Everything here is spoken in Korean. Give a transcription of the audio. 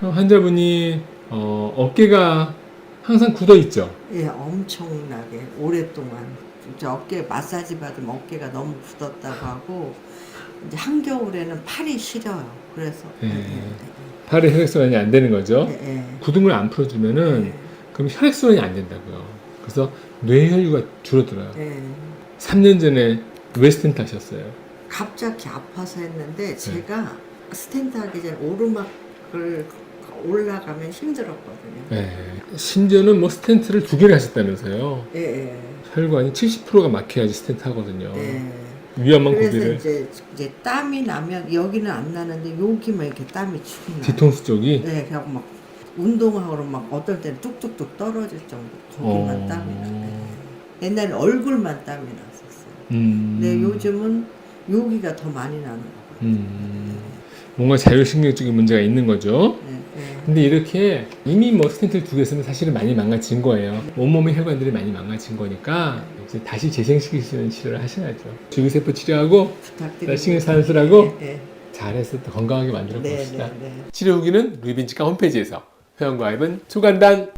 환자분이 어, 어깨가 항상 굳어 있죠. 예, 엄청나게 오랫동안 진짜 어깨 마사지 받으면 어깨가 너무 굳었다고 하고 이제 한겨울에는 팔이 시려요. 그래서 예. 예, 팔에 혈액순환이 안 되는 거죠. 예, 예. 걸안 풀어주면은 예, 그럼 혈액순환이 안 된다고요. 그래서 뇌혈류가 줄어들어요. 예. 3년 전에 왜 스텐트 하셨어요? 갑자기 아파서 네. 했는데 제가 스탠드 하기 전에 오르막 을 올라가면 힘들었거든요. 네. 심지어는 뭐 스텐트를 두 개를 하셨다면서요. 예, 예. 혈관이 70%가 막혀야지 스텐트 하거든요. 예. 위험한 그래서 고비를 이제 이제 땀이 나면 여기는 안 나는데 여기만 이렇게 땀이 축 나요. 뒤통수 쪽이 네, 그냥 막 운동하고 막 어떨 때는 뚝뚝뚝 떨어질 정도 거기만 어. 땀이 나요. 옛날에 얼굴만 땀이 났었어요. 음. 근데 요즘은 여기가 더 많이 나는 거 같아요. 음. 뭔가 자율신경적인 문제가 있는 거죠. 네, 네. 근데 이렇게 이미 뭐 스텐트를 두개 쓰면 사실은 많이 망가진 거예요. 온몸의 혈관들이 많이 망가진 거니까 이제 다시 재생시킬 수 있는 치료를 하셔야죠. 주기세포 치료하고 부탁드립니다. 신경산술하고 네, 잘해서 또 건강하게 만들어 네, 네, 봅시다. 네, 네. 치료 후기는 루이빈치과 홈페이지에서 회원가입은 초간단